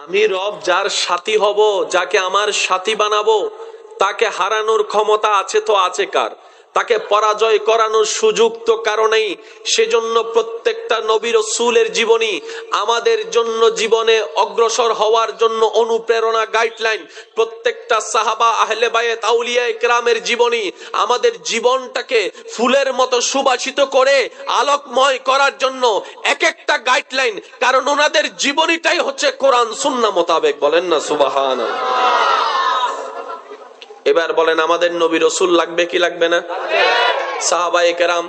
আমি রব যার সাথী হব, যাকে আমার সাথী বানাবো, তাকে হারানোর ক্ষমতা আছে তো আছে কার? তাকে পরাজয় করানোর সুযোগ তো কারণেই। সেজন্য প্রত্যেকটা নবীর সুলের জীবনী আমাদের জন্য জীবনে অগ্রসর হওয়ার জন্য অনুপ্রেরণা গাইডলাইন প্রত্যেকটা সাহাবা, আহলে বায়েত আউলিয়া ইকরামের জীবনী আমাদের জীবনটাকে ফুলের মতো সুবাসিত করে আলোকময় করার জন্য এক একটা গাইডলাইন কারণ ওনাদের জীবনীটাই হচ্ছে কোরআন, সুন্না মোতাবেক। বলেন না সুবাহান এবার বলেন, আমাদের নবী রসুল লাগবে কি লাগবে না? সাহাবাই কেরাম,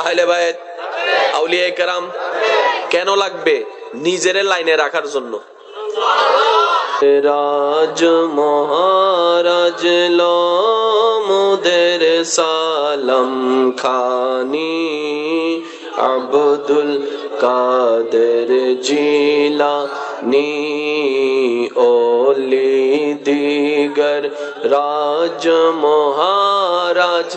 আহলে বায়েত আউলিয়া কেরাম, কেন লাগবে নিজের লাইনে রাখার জন্য? রাজ মহারাজ মোদের সালাম খানি আব্দুল কাদের জিলানি ওলি দিগর রাজ মহারাজ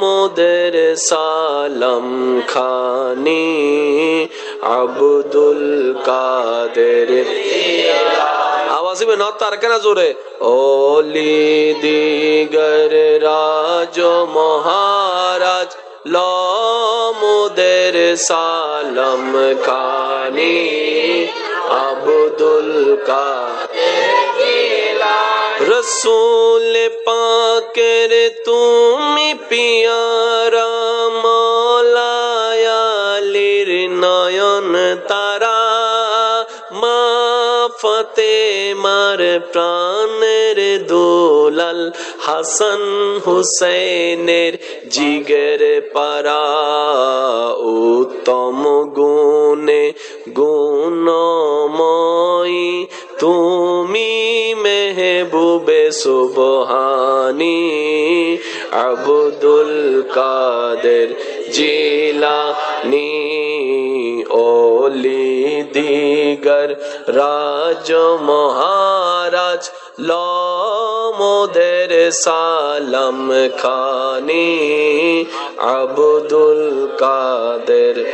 মোদের সালাম খানি আব্দুল কাদের আওয়াজ হবে না তার কেন জোরে ওলি দিগর রাজ মহারাজ লমুদের সালাম খানি আবদুল রসুল পাকের তুমি পিয়ারা মলায়ালির নয়ন তারা ফতে মার প্রাণের দোলাল হাসান হুসেনের জিগের পারা উত্তম গুণে গুণময়ী। তুমি মেহবুবে সুবহানি আব্দুল কাদের জিলানি। রাজ মহারাজ লমোদের সালাম খানি আব্দুল কাদের।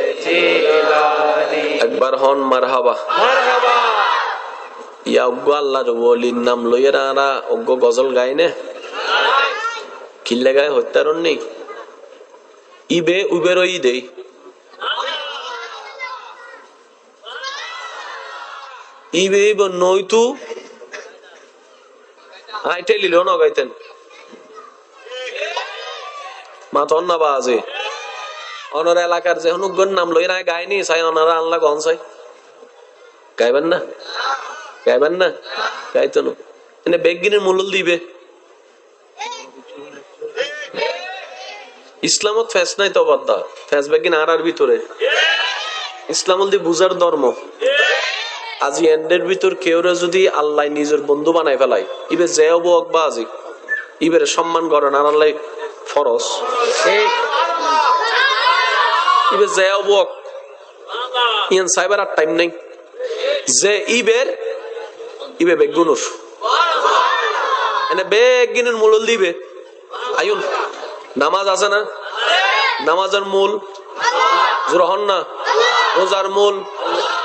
একবার হন মারহাবা। ইয়া অজ্ঞ আল্লাহর ওলির নাম লইয়ের আরা অজ্ঞ গজল গায় না। কিল্লে গায়ে হত্যারণ নেই ইবে উবের ই দেই। ইবে ইব নইতু আই টেলিল ন গাইতেন। মা তন না বাজে। অনর এলাকার যে হনুগর নাম লই না গায়নি, সাই অনারা আনলা গন সাই। গাইবেন না? গাইবেন না? গাইতো এনে বেগিনের মূল দিবে। ইসলামত ফেস নাই তো বাদ্দা। ফেস বেগিন আর আর ভিতরে দি বুঝার ধর্ম। আজি এন্ডের ভিতর কেউরে যদি আল্লাহ নিজের বন্ধু বানাই ফেলাই ইবে অবক বা আজি। ইবের সম্মান করেন আর আল্লাহ ফরস ইবে অবক ইয়ান সাইবার আর টাইম নাই। যে ইবের, ইবে বেগুনুর এনে বেগিনের মূল দিবে আয়ুন নামাজ আছে না? নামাজের মূল। গ্রহণ না? রোজার মূল।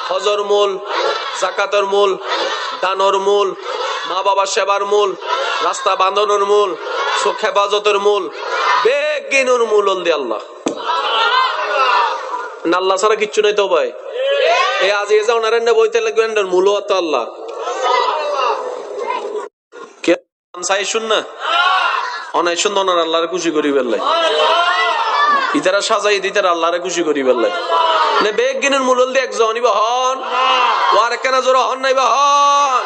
হজর মূল। জাকাতের মূল, দানর মূল মা বাবা সেবার মূল, রাস্তা বাঁধানোর মূল সুখ হেফাজতের মূল, বেগিনুর মূল দি আল্লাহ। না, আল্লাহ ছাড়া কিচ্ছু নাই তো ভাই। এ আজ এ যাও নারেন বইতে লাগবেন মূল তো আল্লাহ। কে সাই শুন না? অনাই সুন্দর আল্লাহরে খুশি করি বেল্লাই ইতারা সাজাই দিতার আল্লাহরে খুশি করি বেল্লাই বেগ গিনের মূলল দিয়ে একজন, ইবা কেন জোর হন নাই বা হন?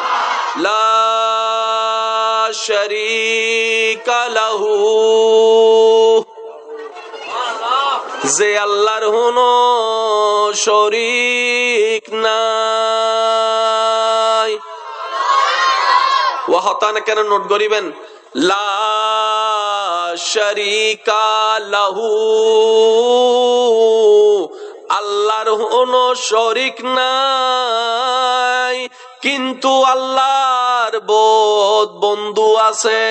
লা লাহু। যে আল্লাহর হুনো শরীক নাই। ওয়াহতান কেন নোট করিবেন? লা শারিকা লাহু। আল্লাহর কোনো শরিক নাই কিন্তু আল্লাহর বোধ বন্ধু আছে।